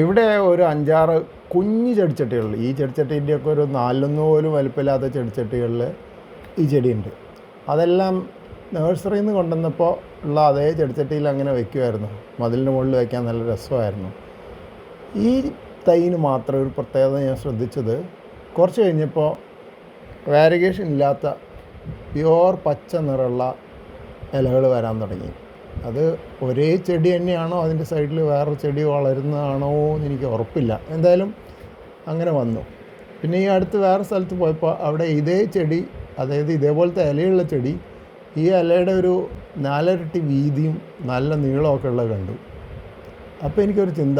ഇവിടെ ഒരു അഞ്ചാറ് കുഞ്ഞു ചെടിച്ചട്ടികൾ ഈ ചെടിച്ചട്ടീന്റെയൊക്കെ ഒരു നാലൊന്ന് പോലും വലുപ്പമില്ലാത്ത ചെടിച്ചട്ടികളിൽ ഈ ചെടിയുണ്ട്. അതെല്ലാം നഴ്സറിയിൽ നിന്ന് കൊണ്ടുവന്നപ്പോൾ ഉള്ള അതേ ചെടിച്ചട്ടിയിൽ അങ്ങനെ വെക്കുമായിരുന്നു. മതിലിന് മുകളിൽ വയ്ക്കാൻ നല്ല രസമായിരുന്നു. ഈ തൈന് മാത്രം ഒരു പ്രത്യേകത ഞാൻ ശ്രദ്ധിച്ചത് കുറച്ച് കഴിഞ്ഞപ്പോൾ വാരിഗേഷൻ ഇല്ലാത്ത പ്യുവർ പച്ച നിറമുള്ള ഇലകൾ വരാൻ തുടങ്ങി. അത് ഒരേ ചെടി തന്നെയാണോ അതിന്റെ സൈഡിൽ വേറൊരു ചെടി വളരുന്നതാണോ എന്ന് എനിക്ക് ഉറപ്പില്ല. എന്തായാലും അങ്ങനെ വന്നു. പിന്നെ ഈ അടുത്ത് വേറെ സ്ഥലത്ത് പോയപ്പോൾ അവിടെ ഇതേ ചെടി അതായത് ഇതേപോലത്തെ ഇലയുള്ള ചെടി ഈ ഇലയുടെ ഒരു നാലരട്ടി വീതിയും നല്ല നീളമൊക്കെ ഉള്ളത് കണ്ടു. അപ്പോൾ എനിക്കൊരു ചിന്ത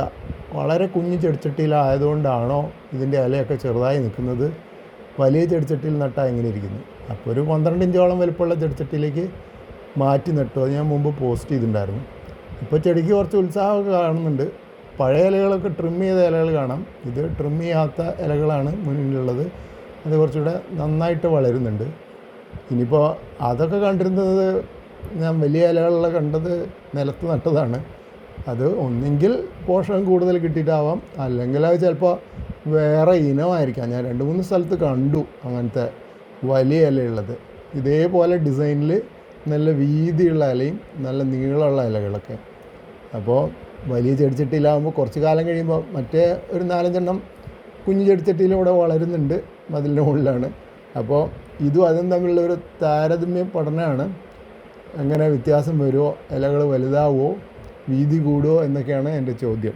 വളരെ കുഞ്ഞു ചെടിച്ചട്ടിയിലായതുകൊണ്ടാണോ ഇതിന്റെ ഇലയൊക്കെ ചെറുതായി നിൽക്കുന്നത്? വലിയ ചെടിച്ചട്ടിയിൽ നട്ടാൽ എങ്ങനെ ഇരിക്കുന്നു? അപ്പോൾ ഒരു പന്ത്രണ്ട് ഇഞ്ചോളം വലുപ്പമുള്ള ചെടിച്ചട്ടിയിലേക്ക് മാറ്റി നട്ടു. അത് ഞാൻ മുമ്പ് പോസ്റ്റ് ചെയ്തിട്ടുണ്ടായിരുന്നു. ഇപ്പോൾ ചെടിക്ക് കുറച്ച് ഉത്സാഹമൊക്കെ കാണുന്നുണ്ട്. പഴയ ഇലകളൊക്കെ ട്രിം ചെയ്ത ഇലകൾ കാണാം. ഇത് ട്രിം ചെയ്യാത്ത ഇലകളാണ് മുന്നിലുള്ളത്. അത് കുറച്ചുകൂടെ നന്നായിട്ട് വളരുന്നുണ്ട്. ഇനിയിപ്പോൾ അതൊക്കെ കണ്ടിരുന്നത് ഞാൻ വലിയ ഇലകളിലെ കണ്ടത് നിലത്ത് നട്ടതാണ്. അത് ഒന്നെങ്കിൽ പോഷകം കൂടുതൽ കിട്ടിയിട്ടാവാം. അല്ലെങ്കിൽ അത് ചിലപ്പോൾ വേറെ ഇനമായിരിക്കാം. ഞാൻ രണ്ട് മൂന്ന് സ്ഥലത്ത് കണ്ടു അങ്ങനത്തെ വലിയ ഇലയുള്ളത്. ഇതേപോലെ ഡിസൈനിൽ നല്ല വീതിയുള്ള ഇലയും നല്ല നീളമുള്ള ഇലകളൊക്കെ. അപ്പോൾ വലിയ ചെടിച്ചട്ടിയിലാകുമ്പോൾ കുറച്ച് കാലം കഴിയുമ്പോൾ മറ്റേ ഒരു നാലഞ്ചെണ്ണം കുഞ്ഞു ചെടിച്ചട്ടിയിലൂടെ വളരുന്നുണ്ട് മതിലിന്റെ മുകളിലാണ്. അപ്പോൾ ഇതും അതും തമ്മിലുള്ള ഒരു താരതമ്യ പഠനമാണ്. എങ്ങനെ വ്യത്യാസം വരുമോ ഇലകൾ വലുതാവുമോ വീതി കൂടുമോ എന്നൊക്കെയാണ് എന്റെ ചോദ്യം.